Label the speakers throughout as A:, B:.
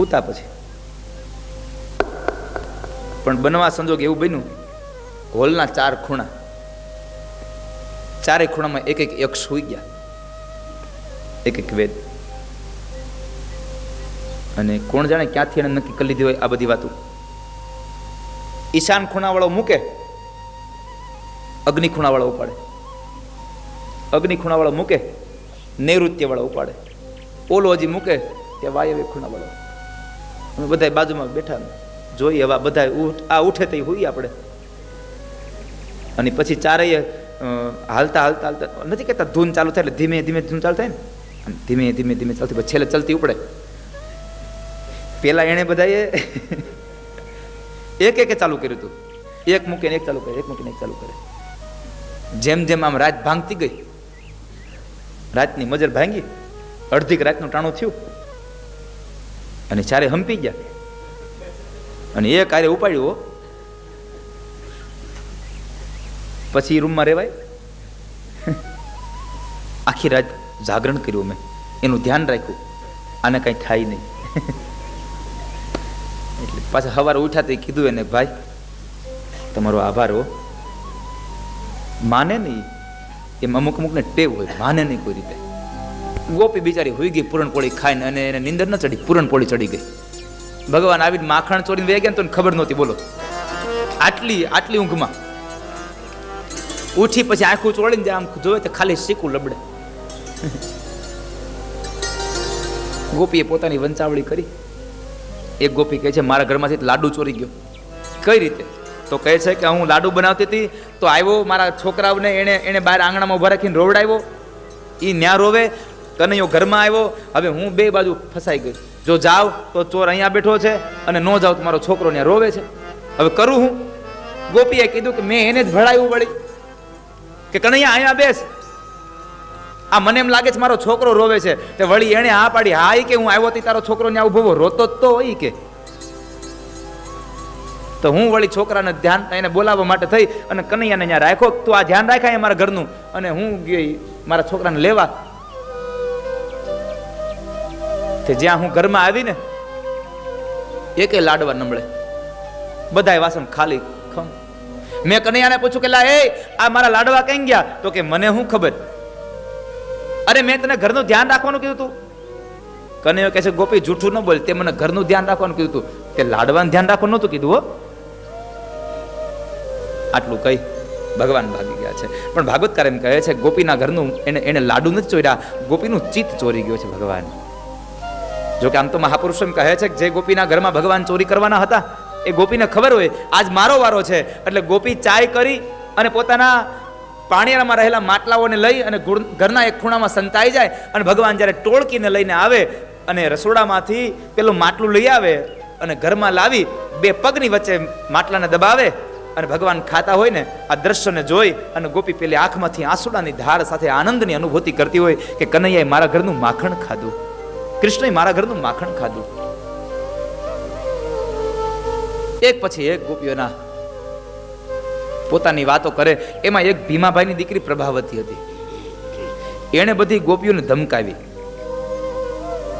A: સૂતા પછી. પણ બનવા સંજોગ એવું બન્યું, હોલના ચાર ખૂણા. ચારે ખૂણામાં એક એક યક્ષ સુઈ ગયા. એક એક વેદ. અને કોણ જાણે ક્યાંથી એને નક્કી કરી લીધી હોય આ બધી વાતો. ઈશાન ખૂણાવાળો મૂકે, અગ્નિ ખૂણાવાળો ઉપાડે. અગ્નિ ખૂણાવાળો મૂકે, નૈઋત્યવાળો ઉપાડે. ઓલો હજી મૂકે કે વાયવ્ય ખૂણાવાળો. અમે બધા બાજુમાં બેઠા જોઈએ હવે બધા આ ઉઠે તે હોઈએ આપણે. અને પછી ચારેય હાલતા હાલતા હાલતા, નથી કહેતા ધૂન ચાલુ થાય એટલે ધીમે ધીમે ધૂન ચાલુ થાય ને. ધીમે ધીમે ધીમે ચાલતી પછી છેલ્લે ચલતી ઉપડે. પેલા એણે બધાએ એક એક ચાલુ કર્યું હતું. એક મૂકીને એક ચાલુ કરે, એક મૂકીને એક ચાલુ કરે. જેમ જેમ આમ રાત ભાંગતી ગઈ, રાતની મજર ભાંગી અડધીક રાતનું ટાણું થયું. અને ચારે હંપી ગયા, અને એ કાર્ય ઉપાડ્યો પછી રૂમમાં રહેવાય? આખી રાત જાગરણ કર્યું મેં એનું ધ્યાન રાખ્યું. આને કાંઈ થાય નહીં. એટલે પાછા સવારે ઉઠ્યા તો કીધું એને, ભાઈ, તમારો આભાર હો. માને નહીં. એમ અમુક અમુકને ટેવ હોય, માને નહીં કોઈ રીતે. ગોપી બિચારી હોઈ ગઈ, પૂરણપોળી ખાઈને અને એને નીંદર ન ચડી, પૂરણપોળી ચડી ગઈ. ભગવાન આવીને માખણ ચોરીને વહી ગયા તો ખબર નહોતી, બોલો. આટલી આટલી ઊંઘમાં. ઉઠી પછી આંખું ચોળીને આમ જોવે તો ખાલી શીખું લબડે. ગોપીએ પોતાની વંચાવળી કરી. એક ગોપી કહે છે, મારા ઘરમાંથી લાડુ ચોરી ગયો. કઈ રીતે? તો કહે છે કે, હું લાડુ બનાવતી હતી, તો આવ્યો મારા છોકરાઓને એણે એણે બહાર આંગણામાં ઊભા રાખીને રોવડાવ્યો. એ ન્યા રોવે કનૈયો ઘરમાં આવ્યો? હવે હું બે બાજુ ફસાઈ ગઈ. જો જાવ તો ચોર અહીંયા બેઠો છે અને ન જાવ તો મારો છોકરો ત્યાં રોવે છે. હવે કરું હું? ગોપીએ કીધું કે મેં એને જ ભળાયું વળી. કે કનૈયા, અહીંયા બેસ. આ મને એમ લાગે છે મારો છોકરો રોવે છે. તે વળી એણે હા પાડી હા કે હું આવ્યો હતી તારો છોકરો ત્યાં ઊભો રોતો તો હોય કે. તો હું વળી છોકરાને ધ્યાન એને બોલાવવા માટે થઈ અને કનૈયાને અહીંયા રાખો તું આ ધ્યાન રાખાય મારા ઘરનું. અને હું ગઈ, મારા છોકરાને લેવા. તે જ્યાં હું ઘરમાં આવીને એકે લાડવા નમળે. બધાય વાસણ ખાલી ખમ. મેં કનૈયાને પૂછ્યું કે, લા, એ, આ મારા લાડવા કઈ ગયા? તો કે, મને શું ખબર? અરે, મેં તને ઘરનું ધ્યાન રાખવાનું કીધું તું. કનૈયો કહે છે, ગોપી, જૂઠું ન બોલ. તે મને ઘરનું ધ્યાન રાખવાનું કીધું તું. તે લાડવાનું ધ્યાન રાખવાનું નહોતું કીધું, હો. આટલું કહી ભગવાન ભાગી ગયા છે. પણ ભાગવતકાર એમ કહે છે, ગોપીના ઘરનું એને એને લાડુ નથી ચોર્યા. ગોપીનું ચિત્ત ચોરી ગયો છે ભગવાન. જો કે આમ તો મહાપુરુષો એમ કહે છે કે જે ગોપીના ઘરમાં ભગવાન ચોરી કરવાના હતા, એ ગોપીને ખબર હોય, આજ મારો વારો છે. એટલે ગોપી ચાય કરી અને પોતાના પાણીયામાં રહેલા માટલાઓને લઈ અને ઘરના એક ખૂણામાં સંતાઈ જાય અને ભગવાન જ્યારે ટોળકીને લઈને આવે અને રસોડામાંથી પેલું માટલું લઈ આવે અને ઘરમાં લાવી, બે પગની વચ્ચે માટલાને દબાવે અને ભગવાન ખાતા હોય ને, આ દ્રશ્યને જોઈ અને ગોપી પેલી આંખમાંથી આંસુડાની ધાર સાથે આનંદની અનુભૂતિ કરતી હોય કે કનૈયાએ મારા ઘરનું માખણ ખાધું. કૃષ્ણએ મારા ઘરનું માખણ ખાધું. એક પછી એક ગોપીઓના પોતાની વાતો કરે, એમાં એક ભીમાભાઈની દીકરી પ્રભાવતી હતી. એણે બધી ગોપીઓને ધમકાવી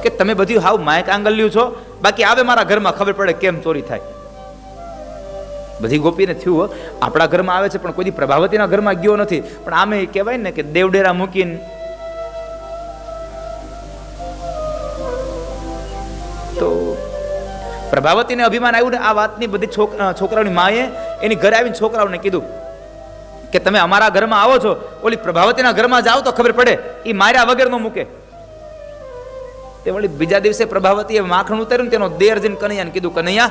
A: કે તમે બધી હાવ માયક આંગલ્યું છો, બાકી આવે મારા ઘરમાં, ખબર પડે કેમ ચોરી થાય. બધી ગોપીને થયું આપણા ઘરમાં આવે છે, પણ કોઈ પ્રભાવતીના ઘરમાં ગયો નથી. પણ આમે કહેવાય ને કે દેવડેરા મૂકીને પ્રભાવતીને અભિમાન આવ્યું ને આ વાતની બધી છોકરાઓની માએ એની ઘરે આવીને છોકરાઓને કીધું કે તમે અમારા ઘરમાં આવો છો. ઓલી પ્રભાવતીના ઘરમાં જાઓ તો ખબર પડે. એ માર્યા વગર ન મૂકે. તે વળી બીજા દિવસે પ્રભાવતીએ માખણ ઉતાર્યું તેનો દેર જઈને કનૈયાને કીધું, કનૈયા,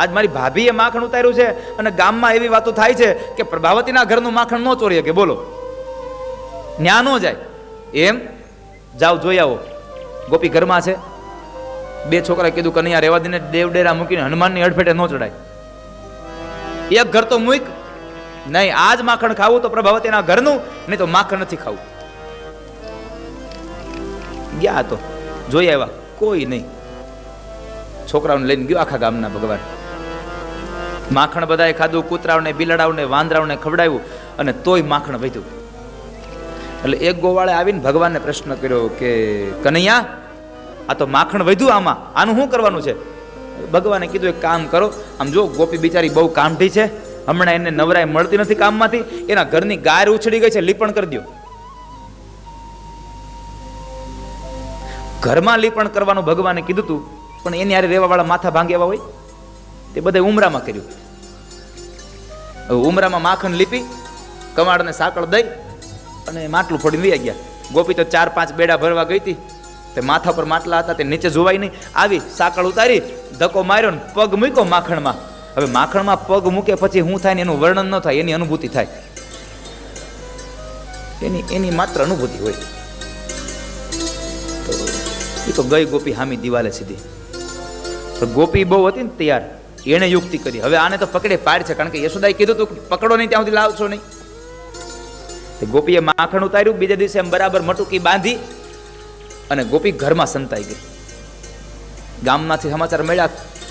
A: આજ મારી ભાભીએ માખણ ઉતાર્યું છે અને ગામમાં એવી વાતો થાય છે કે પ્રભાવતીના ઘરનું માખણ ન ચોરી કે બોલો. ન્યા ન જાય. એમ? જાઓ, જોઈ આવો. ગોપી ઘરમાં છે. બે છોકરાએ કીધું કનૈયા રેવા દઈને દેવડેરા મૂકીને હનુમાનની અડફેટે ન ચડાય. એક ઘર તો મૂક, નહીં, આજ માખણ ખાવું તો પ્રભાવતીના ઘરનું, નહીં તો માખણ નથી ખાવું. ગયા તો, જોઈ આવ્યા, કોઈ નહીં. છોકરાઓને લઈને ગયો આખા ગામના ભગવાન. માખણ બધાએ ખાધું, કૂતરાઓને, બિલાડાઓને, વાંદરાઓને ખવડાવ્યું અને તોય માખણ વધ્યું. એટલે એક ગોવાળે આવીને ભગવાનને પ્રશ્ન કર્યો કે, કનૈયા આ તો માખણ વધ્યું આમાં. આનું શું કરવાનું છે? ભગવાને કીધું, એક કામ કરો. આમ જો, ગોપી બિચારી બહુ કામઠી છે. હમણાં એને નવરાઈ મળતી નથી કામમાંથી. એના ઘરની ગાય ઉછળી ગઈ છે. લીપણ કરી દો ઘરમાં લીપણ કરવાનું ભગવાને કીધું હતું પણ એની હારે રહેવાવાળા માથા ભાંગે એવા હોય. તે બધે ઉમરામાં કર્યું. ઉમરામાં માખણ લીપી કમાડને સાકળ દઈ અને માટલું ફોડીને વહી ગયા. ગોપી તો ચાર પાંચ બેડા ભરવા ગઈ હતી. તે માથા પર માટલા હતા, તે નીચે જોવાય નહીં. આવી સાકળ ઉતારી, ધક્કો માર્યો ને પગ મૂક્યો માખણમાં. હવે માખણમાં પગ મૂકે પછી હું થાય ને એનું વર્ણન ન થાય, એની અનુભૂતિ થાય. એની એની માત્ર અનુભૂતિ હોય. એ તો ગઈ ગોપી હામી દિવાલે સીધી. ગોપી બહુ હતી ને તૈયાર, એણે યુક્તિ કરી. હવે આને તો પકડે પાડ છે, કારણ કે યશોદાએ કીધું તું પકડો નહીં, ત્યાં સુધી લાવશો નહીં. ગોપીએ માખણ ઉતાર્યું, બીજા દિવસે એમ બરાબર મટુકી બાંધી અને ગોપી ઘરમાં સંતાઈ ગઈ. ગામમાંથી સમાચાર મળ્યા,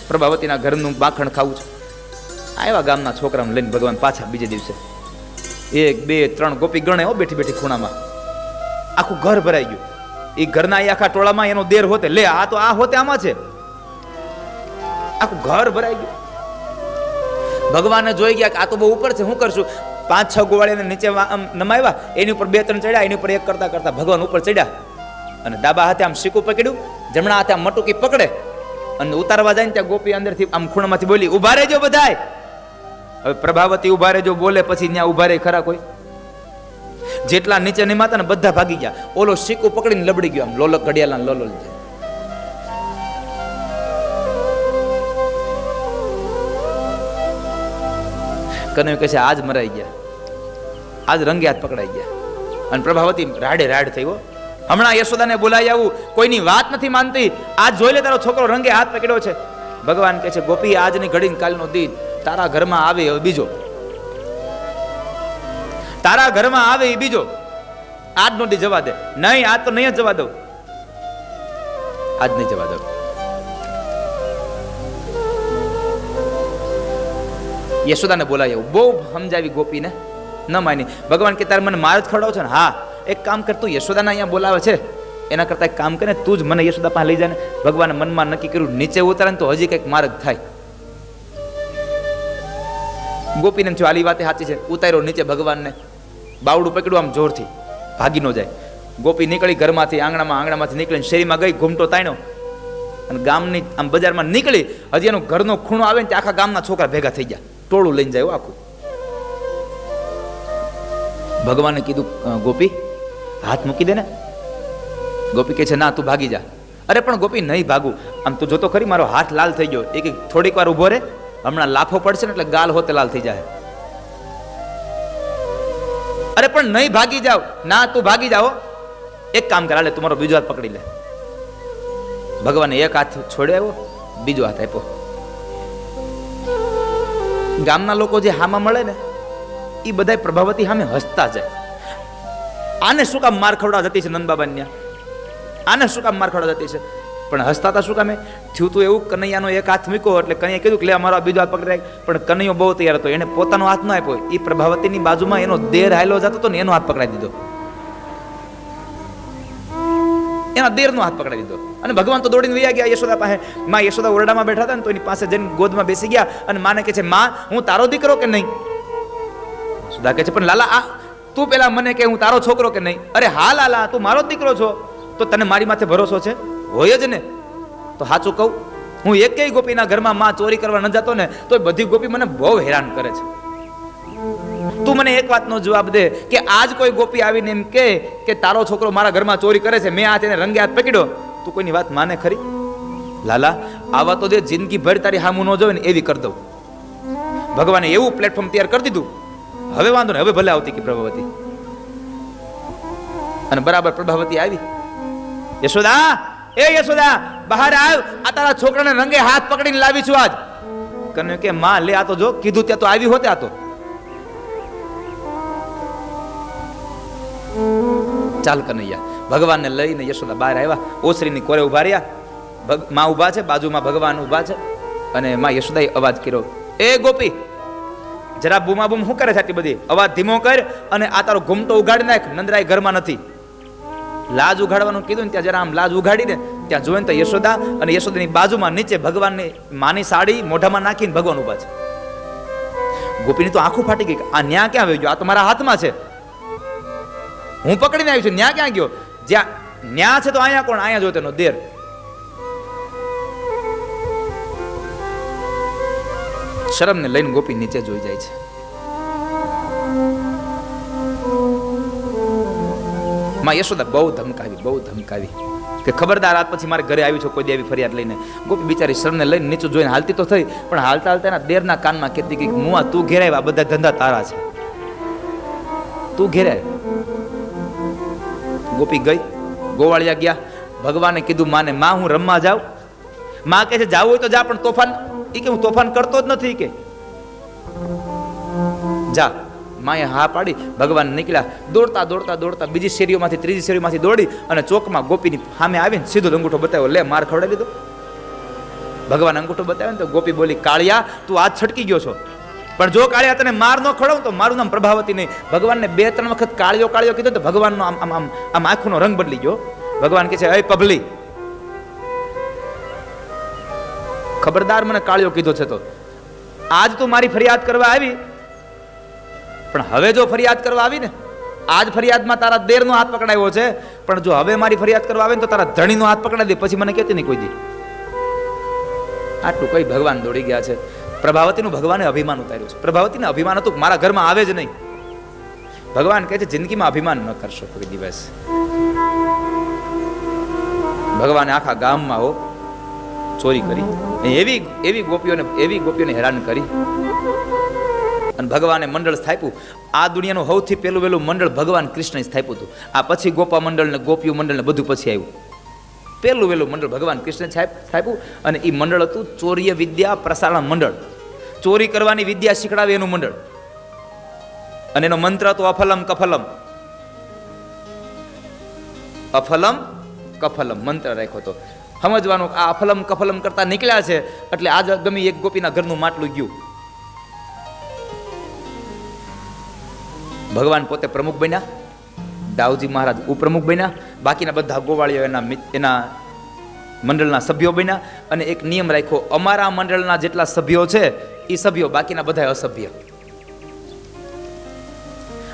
A: પ્રભાવતીના ઘરનું બાખણ ખાવું છે. આવ્યા ગામના છોકરાને લઈને ભગવાન પાછા બીજે દિવસે. એક, બે, ત્રણ ગોપી ગણે હો બેઠી બેઠી ખૂણામાં. આખું ઘર ભરાઈ ગયું. એ ઘરના એ આખા ટોળામાં એનો દેર હોતે. લે, આ તો આ હોતે આમાં છે. આખું ઘર ભરાઈ ગયું. ભગવાને જોઈ ગયા કે આ તો બહુ ઉપર છે શું કરશું? પાંચ, છ ગોવાળીને નીચે નમાવ્યા એની ઉપર બે, ત્રણ ચડ્યા, એની ઉપર એક કરતા કરતા ભગવાન ઉપર ચડ્યા. અને ડાબા હાથે આમ શીકું પકડ્યું, જમણા હાથે આમ મટુકી પકડે અને ઉતારવા જાય ને ત્યાં ગોપી અંદરથી આમ ખૂણામાંથી બોલી, ઊભા રહેજો બધાય. હવે પ્રભાવતી ઊભા રહેજો, બોલે પછી ત્યાં ઊભા રહે ખરા કોઈ. જેટલા નીચે નિમાતા ને બધા ભાગી ગયા. ઓલો શીકું પકડીને લબડી ગયો આમ, લોલક ઘડિયાળના લોલોલ છે કનૈયું કહે છે, આજ મરાઈ ગયા. આજ રંગે હાથ પકડાઈ ગયા. અને પ્રભાવતી રાડે રાડ થઈ હો હમણાં યશોદાને બોલાવી આવું, કોઈની વાત નથી માનતી. આજ જોઈ લે તારો છોકરો રંગે હાથ પકડ્યો છે. ભગવાન કહે છે, ગોપી, આજની ઘડી કાલનો દિન. તારા ઘરમાં આવે હવે બીજો. તારા ઘરમાં આવે એ બીજો. આજનો દી જવા દે. નહીં, આજ તો નહીં જવા દઉં. આજ નહીં જવા દઉં. યશોદાને બોલાવી આવું. બહુ સમજાવી ગોપીને. ન માની. ભગવાન કે, તારે મને માર જ ખવડાવો છે ને? હા. એક કામ કર, તું યશોદાના અહીંયા બોલાવે છે. એના કરતાં એક કામ કરે તું જ મને યશોદા પાસે લઈ જાય ને. મનમાં નક્કી કર્યું, નીચે ઉતારે ને તો હજી કંઈક માર્ગ થાય. ગોપીને થયું આલી વાતે સાચી છે, ઉતાર્યો નીચે ભગવાનને. બાવડું પકડ્યું આમ જોરથી. ભાગી ન જાય. ગોપી નીકળી ઘરમાંથી, આંગણામાં આંગણામાંથી નીકળીને શેરીમાં ગઈ, ઘૂમટો તાણ્યો. અને ગામની આમ બજારમાં નીકળી, હજી એનો ઘરનો ખૂણો આવે ને આખા ગામના છોકરા ભેગા થઈ ગયા. ટોળું લઈને જાય આખું. ભગવાને કીધું ગોપી હાથ મૂકી દે ને. ગોપી કહે છે, ના, તું ભાગી જા. અરે, પણ ગોપી, નહીં ભાગું. આમ તું જોતો ખરી, મારો હાથ લાલ થઈ ગયો. એક થોડીક વાર ઊભો રે. હમણાં લાફો પડશે ને એટલે ગાલ હોતે લાલ થઈ જાય અરે, પણ નહીં ભાગી જાવ. ના, તું ભાગી જાઓ. એક કામ કરા લે મારો બીજો હાથ પકડી લે. ભગવાને એક હાથ છોડ્યો બીજો હાથ આપ્યો. ગામના લોકો જે હામાં મળે ને એ બધા પ્રભાવતી સામે હસતા જાય. આને શું કામ માર ખવડા જતી છે નંદબાબાને આને શું કામ માર જતી છે? પણ હસતા હતા શું કામે? થયું તું એવું, કનૈયાનો એક હાથ મૂક્યો એટલે કનૈયા કીધું કે લે, અમારો બીજો હાથ પકડી રાખ પણ કનૈયો બહુ તૈયાર હતો. એને પોતાનો હાથ ન આપ્યો. એ પ્રભાવતીની બાજુમાં એનો દેર હાયલો જતો હતો ને એનો હાથ પકડાઈ દીધો. એના દેરનો હાથ પકડાઈ દીધો. અને ભગવાન તો દોડીને વૈયા ગયા યશોદા પાસે. માં યશોદા ઓરડામાં બેઠા હતા ને તો એની પાસે જઈને ગોદમાં બેસી ગયા અને માને કે છે, માં, હું તારો દીકરો કે નહીં? સુધા કહે છે, પણ લાલા, આ તું પેલા મને કે, હું તારો છોકરો કે નહીં? અરે હા લાલા તું મારો દીકરો છો. તો તને મારી માથે ભરોસો છે? હોય જ ને. તો સાચું કહું, હું એકેય ગોપીના ઘરમાં માં ચોરી કરવા ન જતો ને તો બધી ગોપી મને બહુ હેરાન કરે છે. તું મને એક વાતનો જવાબ દે કે આજ કોઈ ગોપી આવીને એમ કે કે તારો છોકરો મારા ઘરમાં ચોરી કરે છે, મેં આ તેને રંગે હાથ પકડ્યો. તું કોઈની વાત માને ખરી? લાલા, આવા તો જે જિંદગી ભર તારી હામું ન જોવે ને, એવી કરી દઉં. ભગવાને એવું પ્લેટફોર્મ તૈયાર કરી દીધું હવે વાંધો ને હવે ભલે આવતી કે પ્રભાવતી. અને બરાબર પ્રભાવતી આવી. યશોદા, એ યશોદા, બહાર આવ. આ તારા છોકરાને રંગે હાથ પકડીને લાવી છું આજ. કન્યો કે, માં, લે આ તો જો, કીધું ત્યાં તો આવી હોત આ તો. ચાલ કનૈયા, ભગવાનને લઈને યશોદા બહાર આવ્યા. ઓસરીની કોરે ઊભા રહ્યા. માં ઊભા છે, બાજુમાં ભગવાન ઊભા છે. અને માં યશોદાએ અવાજ કર્યો, એ ગોપી જરા બૂમા બૂમ શું કરે છે આટલી બધી? અવાજ ધીમો કર અને આ તારો ઘૂમટો ઉગાડી નાખ. નંદરાય ઘરમાં નથી. લાજ ઉઘાડવાનું કીધું ને ત્યાં જરા આમ લાજ ઉઘાડીને ત્યાં જોઈને તો યશોદા અને યશોદાની બાજુમાં નીચે ભગવાનની માની સાડી મોઢામાં નાખીને ભગવાન ઊભા છે. ગોપીની તો આંખો ફાટી ગઈ આ ન્યા ક્યાં આવી ગયો? આ તો મારા હાથમાં છે. હું પકડીને આવ્યો છું. ન્યા ક્યાં ગયો? જ્યાં ન્યા છે તો અહીંયા કોણ? અહીંયા જો તેનો દેર. શરમને લઈને ગોપી નીચે જોઈ જાય છે. માં યશોદા બહુ ધમકાવી બહુ ધમકાવી કે ખબરદાર આજ પછી મારે ઘરે આવી છો, કોઈ દેવી ફરિયાદ લઈને. ગોપી બિચારી શરમને લઈને નીચે જોઈને હાલતી તો થઈ, પણ હાલતા હાલતા એના દેરના કાનમાં કહેતી કે મુઆ, તું ઘેર આ બધા ધંધા તારા છે. તું ઘેરાય ગોપી ગઈ, ગોવાળિયા ગયા. ભગવાને કીધું, માને, માં, હું રમવા જાઉં? માં કહે છે, જાવું હોય તો જા, પણ તોફાન એ કે હું તોફાન કરતો જ નથી કે. જા, માએ હા પાડી, ભગવાન નીકળ્યા. દોડતા દોડતા દોડતા બીજી શેરીઓમાંથી, ત્રીજી શેરીમાંથી દોડી અને ચોકમાં ગોપીની સામે આવીને સીધો અંગૂઠો બતાવ્યો. લે, માર ખવડાવી દીધો. ભગવાન અંગૂઠો બતાવ્યો ને તો ગોપી બોલી, કાળિયા, તું આજ છટકી ગયો છો. પણ જો કાળિયા તને માર ન ખવડાવું તો મારું નામ પ્રભાવતી નહીં. ભગવાનને બે, ત્રણ વખત કાળિયો કાળિયો કીધો તો ભગવાનનો આમ આમ આમ આમ આંખોનો રંગ બદલી ગયો. ભગવાન કહે છે, અય પભલી ખબરદાર મને કાળિયો કીધો છે તો. આજ તું મારી ફરિયાદ કરવા આવી. પણ હવે જો ફરિયાદ કરવા આવી ને, આજ ફરિયાદમાં તારા દેરનો હાથ પકડાયો છે. પણ જો હવે મારી ફરિયાદ કરવા આવે ને તો તારા ધણીનો હાથ પકડાઈ દે, પછી મને કહેતી નહીં કોઈ દી. આટલું કઈ ભગવાન દોડી ગયા છે. પ્રભાવતીનું ભગવાને અભિમાન ઉતાર્યું છે. પ્રભાવતીને અભિમાન હતું, મારા ઘરમાં આવે જ નહીં. ભગવાન કહે છે, જિંદગીમાં અભિમાન ન કરશો કોઈ દિવસ. ભગવાને આખા ગામમાં હો ચોરી કરી એવી એવી ગોપીઓને એવી ગોપીઓને હેરાન કરી. અને ભગવાને મંડળ સ્થાપ્યું. આ દુનિયાનું સૌથી પહેલું વહેલું મંડળ ભગવાન કૃષ્ણએ સ્થાપ્યું હતું. આ પછી ગોપા મંડળ ને ગોપીઓ મંડળ ને બધું પછી આવ્યું. પહેલું વહેલું મંડળ ભગવાન કૃષ્ણ સ્થાપ્યું અને એ મંડળ હતું ચોરીય વિદ્યા પ્રસારણ મંડળ. ચોરી કરવાની વિદ્યા શીખડાવે એનું મંડળ. અને એનો મંત્ર હતો અફલમ કફલમ. અફલમ કફલમ મંત્ર રાખ્યો હતો. સમજવાનું આ અફલમ કફલમ કરતા નીકળ્યા છે. એટલે આજ ગમી એક ગોપીના ઘરનું માટલું ગયું. ભગવાન પોતે પ્રમુખ બન્યા. દાઉજી મહારાજ ઉપપ્રમુખ બન્યા. બાકીના બધા ગોવાળીઓ એના એના મંડળના સભ્યો બન્યા. અને એક નિયમ રાખ્યો, અમારા મંડળના જેટલા સભ્યો છે, એ સભ્યો બાકીના બધા અસભ્ય.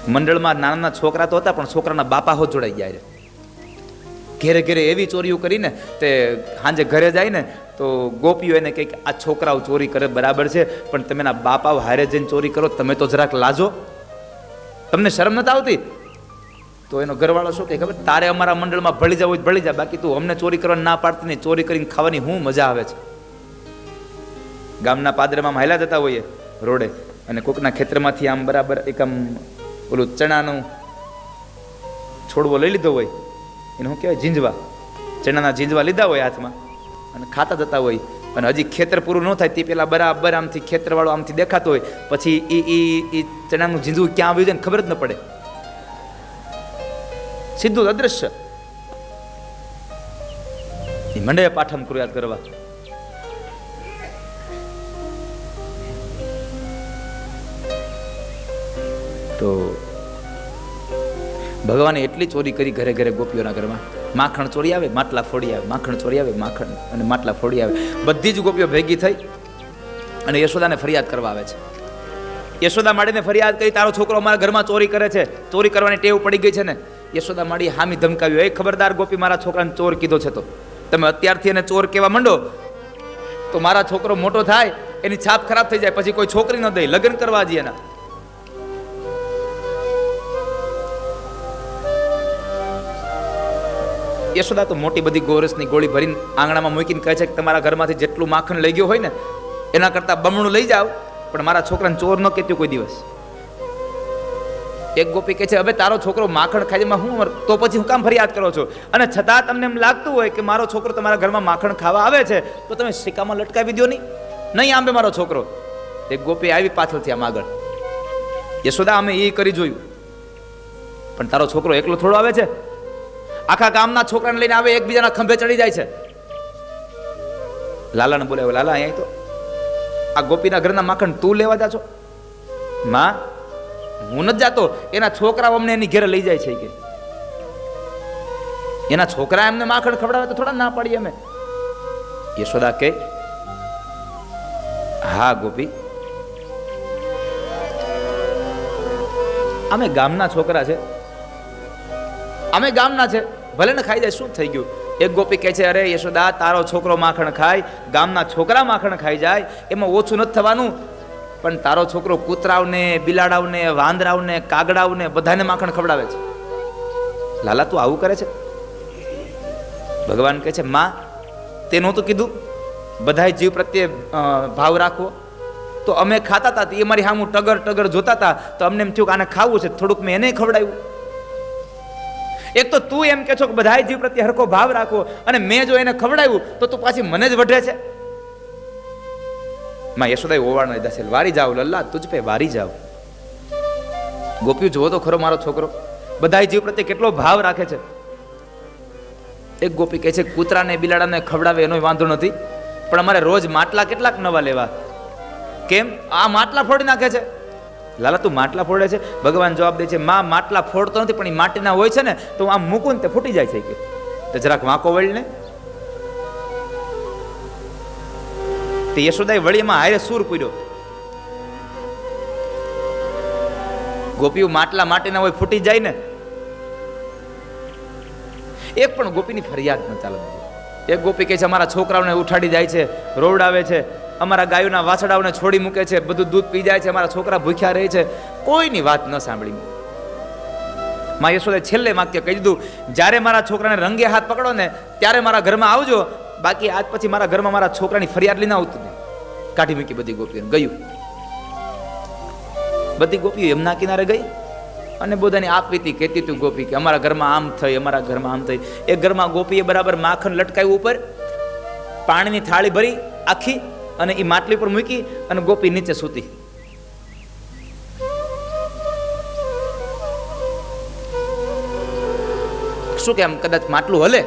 A: મંડળમાં નાના છોકરા તો હતા, પણ છોકરાના બાપા હો જોડાઈ ગયા છે. ઘેરે ઘેરે એવી ચોરીઓ કરીને તે સાંજે ઘરે જાય ને તો ગોપીઓ એને કંઈક આ છોકરાઓ ચોરી કરે, બરાબર છે, પણ તમે એના બાપાઓ હારે જઈને ચોરી કરો, તમે તો જરાક લાજો. તમને શરમ નથી આવતી? તો એનો ઘરવાળો શું કે ખબર, તારે અમારા મંડળમાં ભળી જાવ ભળી જા, બાકી તું અમને ચોરી કરવાની ના પાડતી નહીં ચોરી કરીને ખાવાની હું મજા આવે છે. ગામના પાદરમાં હાલ્યા જતા હોઈએ રોડે અને કોકના ખેતરમાંથી આમ બરાબર એક આમ ઓલું ચણાનું છોડવો લઈ લીધો હોય. એને શું કહેવાય? ઝીંઝવા. ચણાના ઝીંઝવા લીધા હોય હાથમાં અને ખાતા જતા હોય. અને હજી ખેતર પૂરું ન થાય તે પેલા બરાબર આમથી ખેતરવાળો આમથી દેખાતો હોય. પછી એ એ એ ચણાનું ઝીંઝવું ક્યાં આવ્યું છે ખબર જ ન પડે. સીધું અદ્રશ્ય. એ મંડે પાઠમ યાદ કરવા. તો ભગવાને એટલી ચોરી કરી ઘરે ઘરે ગોપીઓના ઘરમાં. માખણ ચોરી આવે, માટલા ફોડી આવે, માખણ ચોરી આવે, માખણ અને માટલા ફોડી આવે. બધી જ ગોપીઓ ભેગી થઈ અને યશોદાને ફરિયાદ કરવા આવે છે. યશોદા માડીને ફરિયાદ કરી, તારો છોકરો અમારા ઘરમાં ચોરી કરે છે. ચોરી કરવાની ટેવ પડી ગઈ છે ને. યશોદા માડી હામી ધમકાવ્યો, એ ખબરદાર ગોપી, મારા છોકરાને ચોર કીધો છે તો. તમે અત્યારથી એને ચોર કહેવા માંડો? તો મારા છોકરો મોટો થાય, એની છાપ ખરાબ થઈ જાય, પછી કોઈ છોકરી ન દે, લગ્ન કરવા જઈએ એના. યશોદા તો મોટી બધી ગોરસની ગોળી ભરીને આંગણામાં મૂકીને કહે છે કે તમારા ઘરમાંથી જેટલું માખણ લઈ ગયું હોય ને, એના કરતાં બમણું લઈ જાઓ. પણ મારા છોકરાને ચોર ન કહેતું કોઈ દિવસ. એક ગોપી કહે છે, હવે તારો છોકરો માખણ ખાય એમાં હું તો પછી હું કામ ફરિયાદ કરો છો? અને છતાં તમને એમ લાગતું હોય કે મારો છોકરો તમારા ઘરમાં માખણ ખાવા આવે છે, તો તમે સિક્કામાં લટકાવી દો નહીં. નહીં આંબે મારો છોકરો. એક ગોપી આવી પાછળથી આમ આગળ. યશોદા, અમે એ કરી જોયું. પણ તારો છોકરો એકલો થોડો આવે છે? આખા ગામના છોકરાને લઈને આવે, એકબીજાના ખંભે ચડી જાય છે. લાલાને બોલે લાલા અહીંયા તો. આ ગોપીના ઘરના માખણ તું લેવા જા છો માં, હું નથી જાતો. એના છોકરાઓ અમને એની ઘેરે લઈ જાય છે કે. એના છોકરા એમને માખણ ખવડાવે તો થોડા ના પાડીએ અમે. યશોદા કે હા, ગોપી. અમે ગામના છોકરા છે. અમે ગામના છે. ભલે ને ખાઈ જાય, શું થઈ ગયું? એક ગોપી કહે છે, અરે યશોદા, તારો છોકરો માખણ ખાય, ગામના છોકરા માખણ ખાઈ જાય, એમાં ઓછું નથી થવાનું. પણ તારો છોકરો કૂતરાવને બિલાડાવને વાંદરાવને કાગડાવને બધાને માખણ ખવડાવે છે. લાલા, તું આવું કરે છે? ભગવાન કહે છે, માં, તે નહોતું કીધું. બધાય જીવ પ્રત્યે ભાવ રાખવો. તો અમે ખાતા હતા એ મારી હું ટગર ટગર જોતા હતા તો અમને એમ થયું કે આને ખાવું છે. થોડુંક મેં એને ખવડાવ્યું. એક તો તું એમ કે છો કે બધાય જીવ પ્રત્યે હરખો ભાવ રાખો અને મેં જો એને ખવડાવ્યું, તો તું પાછી મને જ વઢે છે. માં યશોદાએ ઓવાળનો દસે વારી જાવ લલ્લા, તુજ પે વારી જાવ ગોપીઓ, જુઓ તો ખરો મારો છોકરો. બધા જીવ પ્રત્યે કેટલો ભાવ રાખે છે. એક ગોપી કહે છે, કૂતરાને, બિલાડાને ખવડાવે એનો વાંધો નથી, પણ અમારે રોજ માટલા કેટલાક નવા લેવા. કેમ? આ માટલા ફોડી નાખે છે. લાલા, તું માટલા ફોડે છે? ભગવાન જવાબ દે છે, માં, માટલા ફોડતો નથી, પણ એ માટીના હોય છે ને, તો આમ મૂકું ને તે ફૂટી જાય છે કે. તો જરાક વાંકો વળીને. તે યશોદાએ વળીમાં હારે સૂર પૂર્યો. ગોપીઓ માટલા માટીના હોય ફૂટી જાય ને. એક પણ ગોપીની ફરિયાદ ન ચાલે એક ગોપી કહે છે, અમારા છોકરાઓને ઉઠાડી જાય છે, રોવડાવે છે અમારા ગાયોના વાછડાઓને છોડી મૂકે છે, બધું દૂધ પી જાય છે, અમારા છોકરા ભૂખ્યા રહે છે. કોઈની વાત ન સાંભળી મા. યશોદે છેલ્લે વાક્ય કહી દીધું, જ્યારે મારા છોકરાને રંગે હાથ પકડો ને, ત્યારે મારા ઘરમાં આવજો. બાકી આજ પછી મારા ઘરમાં મારા છોકરાની ફરિયાદ લઈને આવતું નહીં. કાઢી મૂકી બધી ગોપીઓ ગયું. બધી ગોપીઓ એમના કિનારે ગઈ અને બધાની આપવી હતી કહેતી તું ગોપી કે અમારા ઘરમાં આમ થઈ, અમારા ઘરમાં આમ થઈ. એક ઘરમાં ગોપીએ બરાબર માખણ લટકાવ્યું ઉપર, પાણીની થાળી ભરી, આખી અને એ માટલી પર મૂકી અને ગોપી નીચે સૂતી. શું કે આમ કદાચ માટલું હલે?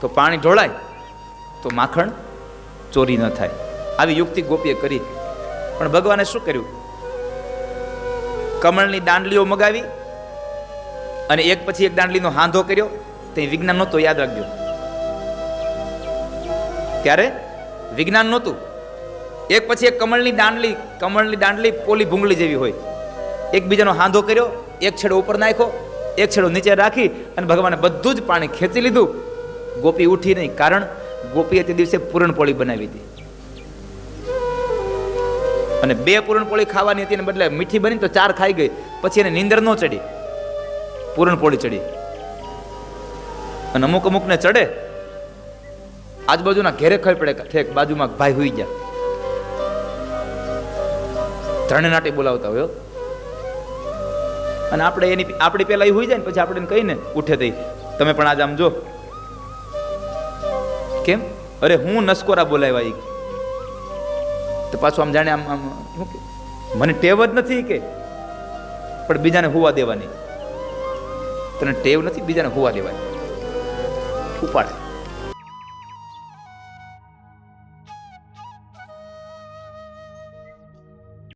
A: તો પાણી ઢોળાય, તો માખણ ચોરી ન થાય. આવી યુક્તિ ગોપીએ કરી. પણ ભગવાને શું કર્યું? કમળની દાંડલીઓ મગાવી અને એક પછી એક દાંડલીનો હાંધો કર્યો. તે વિજ્ઞાન નહોતો યાદ રાખજો. ત્યારે વિજ્ઞાન નહોતું. એક પછી એક કમળની દાંડલી કમળની દાંડલી પોલી ભૂંગળી જેવી હોય. એકબીજાનો હાંધો કર્યો, એક છેડો ઉપર નાખ્યો, એક છેડો નીચે રાખી અને ભગવાને બધું જ પાણી ખેંચી લીધું. ગોપી ઉઠી નહીં, કારણ ગોપીએ તે દિવસે પૂરણપોળી બનાવી હતી. અને બે પૂરણપોળી ખાવાની હતી, એને બદલે મીઠી બની તો ચાર ખાઈ ગઈ. પછી એને નીંદર ન ચડી. પૂરણપોળી ચડી. અને અમુક અમુકને ચડે આજુબાજુના ઘેરે ખાઈ પડે ઠેક બાજુમાં ભાઈ હોઈ ગયા. ત્રણે નાટી બોલાવતા હોય અને આપણે એની આપણે પેલા એ હોઈ જાય ને પછી આપણે કહીને ઉઠે થઈ તમે પણ આજ આમ જો. કેમ? અરે હું નસકોરા બોલાવ્યા એ તો પાછું આમ જાણે આમ આમ મને ટેવ જ નથી કે. પણ બીજાને હુવા દેવાની. તને ટેવ નથી, બીજાને હુવા દેવાની. ઉપાડે.